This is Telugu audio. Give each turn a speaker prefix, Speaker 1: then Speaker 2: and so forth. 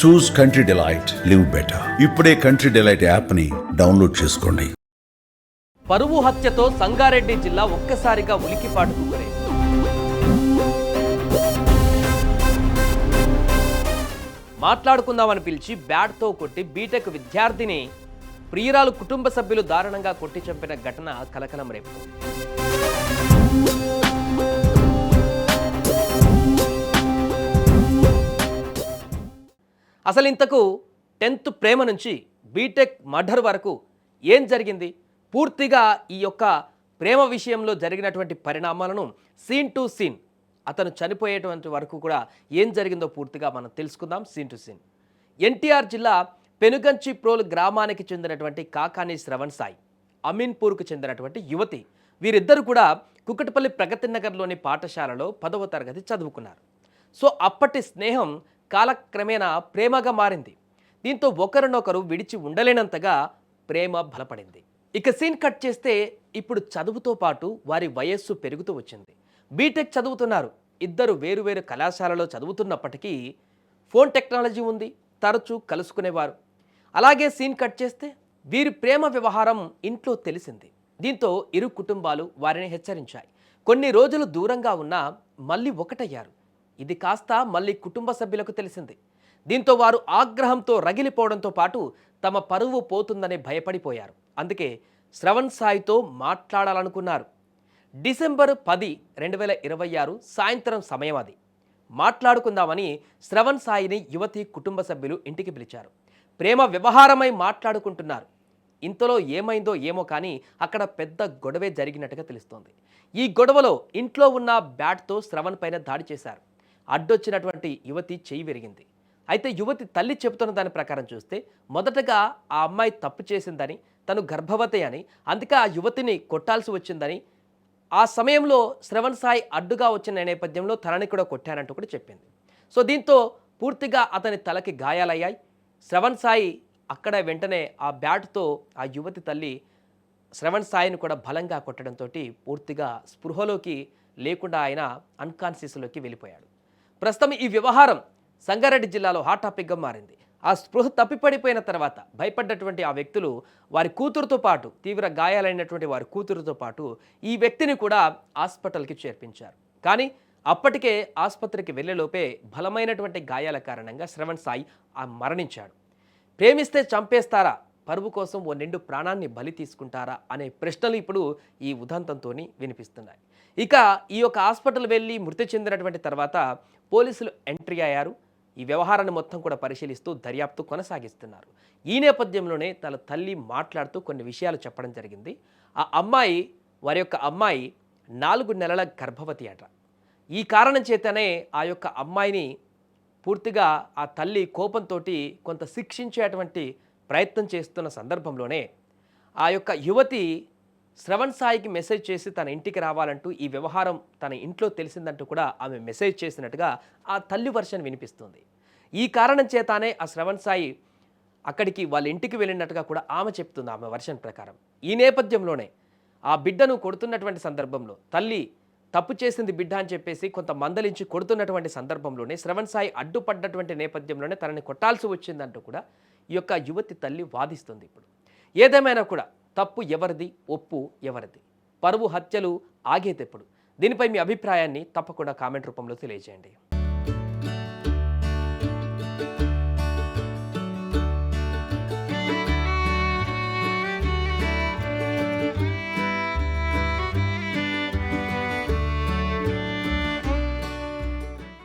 Speaker 1: Choose country delight live better ఇప్పుడే కంట్రీ డిలైట్ యాప్ని డౌన్లోడ్ చేసుకోండి.
Speaker 2: పరువు హత్యతో సంగారెడ్డి జిల్లా ఒక్కసారిగా ఉలికిపాటుకు గురైంది మాట్లాడుకుందామని పిలిచి బ్యాట్తో కొట్టి బీటెక్ విద్యార్థిని ప్రియురాలు కుటుంబ సభ్యులు దారుణంగా కొట్టి చంపిన ఘటన కలకలం రేపు. అసలు ఇంతకు టెన్త్ ప్రేమ నుంచి బీటెక్ మర్డర్ వరకు ఏం జరిగింది? పూర్తిగా ఈ యొక్క ప్రేమ విషయంలో జరిగినటువంటి పరిణామాలను సీన్ టు సీన్ అతను చనిపోయేటువంటి వరకు కూడా ఏం జరిగిందో పూర్తిగా మనం తెలుసుకుందాం సీన్ టు సీన్. ఎన్టీఆర్ జిల్లా పెనుగంచి ప్రోల్ గ్రామానికి చెందినటువంటి కాకాని శ్రవణ్ సాయి అమీన్పూర్కు చెందినటువంటి యువతి. వీరిద్దరు కూడా కుకటపల్లి ప్రగతి నగర్లోని పాఠశాలలో పదవ తరగతి చదువుకున్నారు. సో అప్పటి స్నేహం కాలక్రమేణా ప్రేమగా మారింది. దీంతో ఒకరినొకరు విడిచి ఉండలేనంతగా ప్రేమ బలపడింది. ఇక సీన్ కట్ చేస్తే ఇప్పుడు చదువుతో పాటు వారి వయస్సు పెరుగుతూ వచ్చింది. బీటెక్ చదువుతున్నారు. ఇద్దరు వేరువేరు కళాశాలలో చదువుతున్నప్పటికీ ఫోన్ టెక్నాలజీ ఉంది తరచూ కలుసుకునేవారు. అలాగే సీన్ కట్ చేస్తే వీరి ప్రేమ వ్యవహారం ఇంట్లో తెలిసింది. దీంతో ఇరు కుటుంబాలు వారిని హెచ్చరించాయి. కొన్ని రోజులు దూరంగా ఉన్నా మళ్ళీ ఒకటయ్యారు. ఇది కాస్త మళ్ళీ కుటుంబ సభ్యులకు తెలిసింది. దీంతో వారు ఆగ్రహంతో రగిలిపోవడంతో పాటు తమ పరువు పోతుందని భయపడిపోయారు. అందుకే శ్రవణ్ సాయితో మాట్లాడాలనుకున్నారు. డిసెంబర్ పది రెండు వేల ఇరవై ఆరు సాయంత్రం సమయం అది. మాట్లాడుకుందామని శ్రవణ్ సాయిని యువతి కుటుంబ సభ్యులు ఇంటికి పిలిచారు. ప్రేమ వ్యవహారమై మాట్లాడుకుంటున్నారు. ఇంతలో ఏమైందో ఏమో కానీ అక్కడ పెద్ద గొడవే జరిగినట్టుగా తెలుస్తోంది. ఈ గొడవలో ఇంట్లో ఉన్న బ్యాట్తో శ్రవణ్ పైన దాడి చేశారు. అడ్డొచ్చినటువంటి యువతి చేయి విరిగింది. అయితే యువతి తల్లి చెబుతున్న దాని ప్రకారం చూస్తే మొదటగా ఆ అమ్మాయి తప్పు చేసిందని తను గర్భవతి అని అందుకే ఆ యువతిని కొట్టాల్సి వచ్చిందని ఆ సమయంలో శ్రవణ్ సాయి అడ్డుగా వచ్చిన నేపథ్యంలో తనని కూడా కొట్టానంటూ కూడా చెప్పింది. సో దీంతో పూర్తిగా అతని తలకి గాయాలయ్యాయి. శ్రవణ్ సాయి అక్కడ వెంటనే ఆ బ్యాట్తో ఆ యువతి తల్లి శ్రవణ్ సాయిని కూడా బలంగా కొట్టడంతో పూర్తిగా స్పృహలోకి లేకుండా ఆయన అన్కాన్షియస్లోకి వెళ్ళిపోయాడు. ప్రస్తుతం ఈ వ్యవహారం సంగారెడ్డి జిల్లాలో హాట్ టాపిక్గా మారింది. ఆ స్పృహ తప్పిపడిపోయిన తర్వాత భయపడ్డటువంటి ఆ వ్యక్తులు వారి కూతురుతో పాటు తీవ్ర గాయాలైనటువంటి వారి కూతురుతో పాటు ఈ వ్యక్తిని కూడా హాస్పిటల్కి చేర్పించారు. కానీ అప్పటికే ఆసుపత్రికి వెళ్ళేలోపే బలమైనటువంటి గాయాల కారణంగా శ్రవణ్ సాయి ఆ మరణించాడు. ప్రేమిస్తే చంపేస్తారా? పరువు కోసం ఓ నిండు ప్రాణాన్ని బలి తీసుకుంటారా అనే ప్రశ్నలు ఇప్పుడు ఈ ఉదంతంతో వినిపిస్తున్నాయి. ఇక ఈ యొక్క హాస్పిటల్ వెళ్ళి మృతి చెందినటువంటి తర్వాత పోలీసులు ఎంట్రీ అయ్యారు. ఈ వ్యవహారాన్ని మొత్తం కూడా పరిశీలిస్తూ దర్యాప్తు కొనసాగిస్తున్నారు. ఈ నేపథ్యంలోనే తన తల్లి మాట్లాడుతూ కొన్ని విషయాలు చెప్పడం జరిగింది. ఆ అమ్మాయి వారి యొక్క అమ్మాయి నాలుగు నెలల గర్భవతి అట. ఈ కారణం చేతనే ఆ యొక్క అమ్మాయిని పూర్తిగా ఆ తల్లి కోపంతో కొంత శిక్షించేటువంటి ప్రయత్నం చేస్తున్న సందర్భంలోనే ఆ యొక్క యువతి శ్రవణ్ సాయికి మెసేజ్ చేసి తన ఇంటికి రావాలంటూ ఈ వ్యవహారం తన ఇంట్లో తెలిసిందంటూ కూడా ఆమె మెసేజ్ చేసినట్టుగా ఆ తల్లి వర్షన్ వినిపిస్తుంది. ఈ కారణం చేతానే ఆ శ్రవణ్ సాయి అక్కడికి వాళ్ళ ఇంటికి వెళ్ళినట్టుగా కూడా ఆమె చెప్తుంది ఆమె వర్షన్ ప్రకారం. ఈ నేపథ్యంలోనే ఆ బిడ్డను కొడుతున్నటువంటి సందర్భంలో తల్లి తప్పు చేసింది బిడ్డ అని చెప్పేసి కొంత మందలించి కొడుతున్నటువంటి సందర్భంలోనే శ్రవణ్ సాయి అడ్డుపడ్డటువంటి నేపథ్యంలోనే తనని కొట్టాల్సి వచ్చిందంటూ కూడా ఈ యొక్క యువతి తల్లి వాదిస్తుంది ఇప్పుడు. ఏదేమైనా కూడా తప్పు ఎవరిది ఒప్పు ఎవరిది? పరువు హత్యలు ఆగేదెప్పుడు దీనిపై మీ అభిప్రాయాన్ని తప్పకుండా కామెంట్ రూపంలో తెలియజేయండి.